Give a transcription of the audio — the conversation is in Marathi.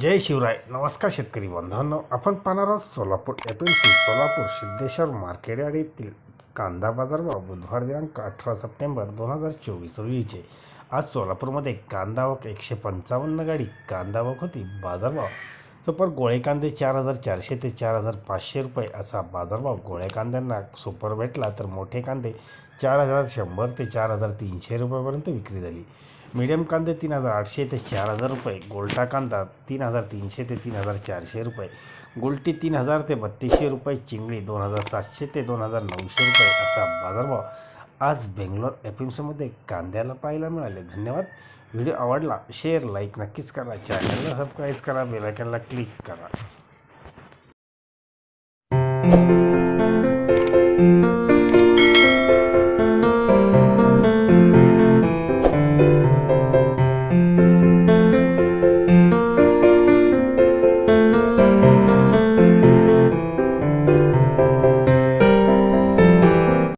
जय शिवराय. नमस्कार शेतकरी बांधवांनो आपण पाहणार आहोत Solapur F M C Solapur Siddheshwar market येथील कांदा बाजार भाव बुधवार दिनांक अठरा सप्टेंबर दोन हजार चोवीस रोजीचे आज सोलापूरमध्ये कांदा वक एकशे पंचावन्न गाडी कांदा वक होती. बाजारभाव सुपर गोळे कांदे चार हजार चारशे ते चार हजार पाचशे रुपये असा बाजारभाव गोळ्या कांद्यांना सुपर भेटला तर मोठे कांदे चार हजार शंभर ते चार हजार तीनशे रुपयापर्यंत विक्री झाली. मीडियम कांदे तीन हजार आठशे ते चार हजार रुपये गोल्टा कांदा तीन हजार तीनशे ते तीन हजार चारशे रुपये गोलटी तीन हजार ते बत्तीसशे रुपये चिंगळी दोन हजार सातशे ते दोन हजार नऊशे रुपये असा बाजारभाव आज बेंगलोर एफ एम सीमध्ये कांद्याला पाहायला मिळाले. धन्यवाद. व्हिडिओ आवडला शेअर लाईक नक्कीच करा. चॅनलला सबस्क्राईब करा बेलायकनला क्लिक करा.